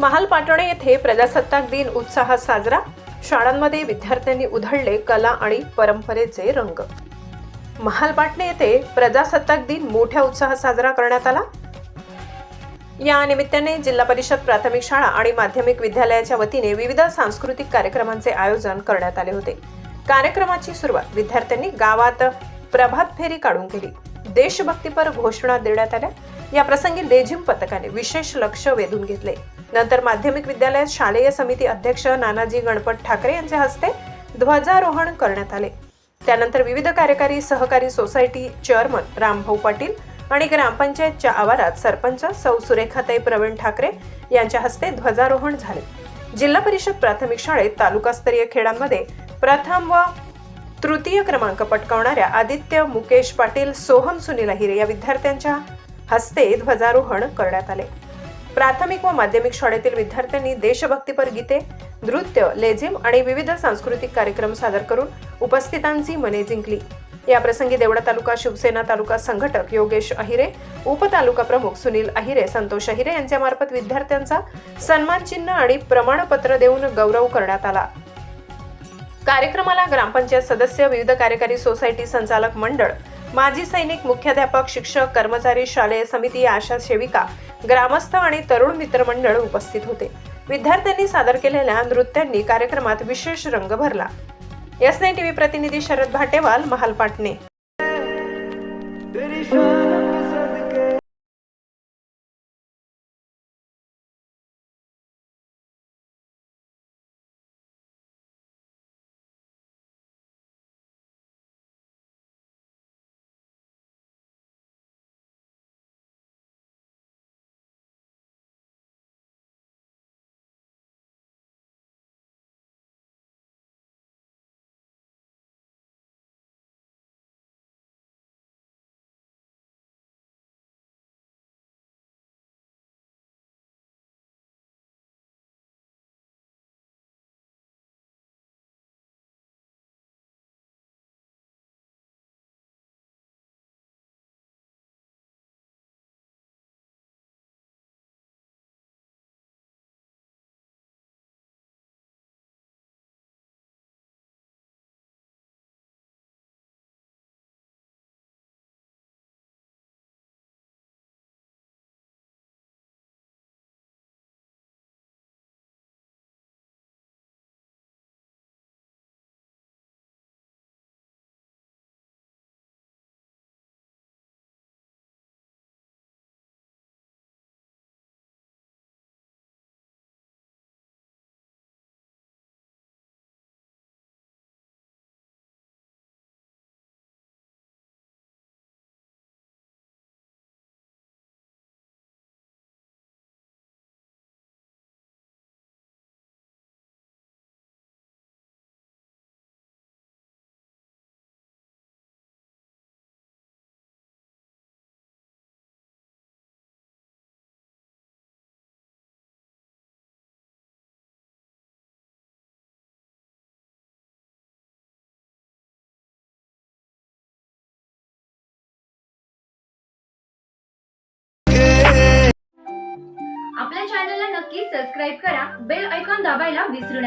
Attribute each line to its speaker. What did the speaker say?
Speaker 1: महालपाटणे येथे प्रजासत्ताक दिन उत्साहात साजरा शाळांमध्ये विद्यार्थ्यांनी उधळले कला आणि परंपरेचे रंग महालपाटणे येथे प्रजासत्ताक दिन मोठ्या उत्साहात साजरा करण्यात आला या निमित्ताने जिल्हा परिषद प्राथमिक शाळा आणि माध्यमिक विद्यालयाच्या वतीने विविध सांस्कृतिक कार्यक्रमांचे आयोजन करण्यात आले होते कार्यक्रमाची सुरुवात विद्यार्थ्यांनी गावात प्रभात फेरी काढून केली देशभक्तीपर घोषणा देण्यात आल्या या प्रसंगी लेझिम पथकाने विशेष लक्ष वेधून घेतले नंतर माध्यमिक विद्यालयात शालेय समिती अध्यक्ष नानाजी गणपत ठाकरे यांच्या हस्ते ध्वजारोहण करण्यात आले त्यानंतर विविध कार्यकारी सहकारी सोसायटी चेअरमन रामभाऊ पाटील आणि ग्रामपंचायतच्या आवारात सरपंच सौ सुरेखाताई प्रवीण ठाकरे यांच्या हस्ते ध्वजारोहण झाले जिल्हा परिषद प्राथमिक शाळेत तालुकास्तरीय खेळांमध्ये प्रथम व तृतीय क्रमांक पटकावणाऱ्या आदित्य मुकेश पाटील सोहम सुनील अहिरे या विद्यार्थ्यांच्या हस्ते ध्वजारोहण करण्यात आले प्राथमिक व माध्यमिक शाळेतील विद्यार्थ्यांनी देशभक्तीपर गीते नृत्य लेझिम आणि विविध सांस्कृतिक कार्यक्रम सादर करून उपस्थितांची मने जिंकली याप्रसंगी देवडा तालुका शिवसेना तालुका संघटक योगेश अहिरे उपतालुका प्रमुख सुनील अहिरे संतोष अहिरे यांच्यामार्फत विद्यार्थ्यांचा सन्मान चिन्ह आणि प्रमाणपत्र देऊन गौरव करण्यात आला कार्यक्रमाला ग्रामपंचायत सदस्य विविध कार्यकारी सोसायटी संचालक मंडळ माजी सैनिक मुख्याध्यापक शिक्षक कर्मचारी शालेय समिती आशा सेविका ग्रामस्थ आणि तरुण मित्रमंडळ उपस्थित होते विद्यार्थ्यांनी सादर केलेल्या नृत्यांनी कार्यक्रमात विशेष रंग भरला एस टीव्ही प्रतिनिधी शरद भाटेवाल महाल नक्की करा बेल ऐकॉन दाबायला विसरू नका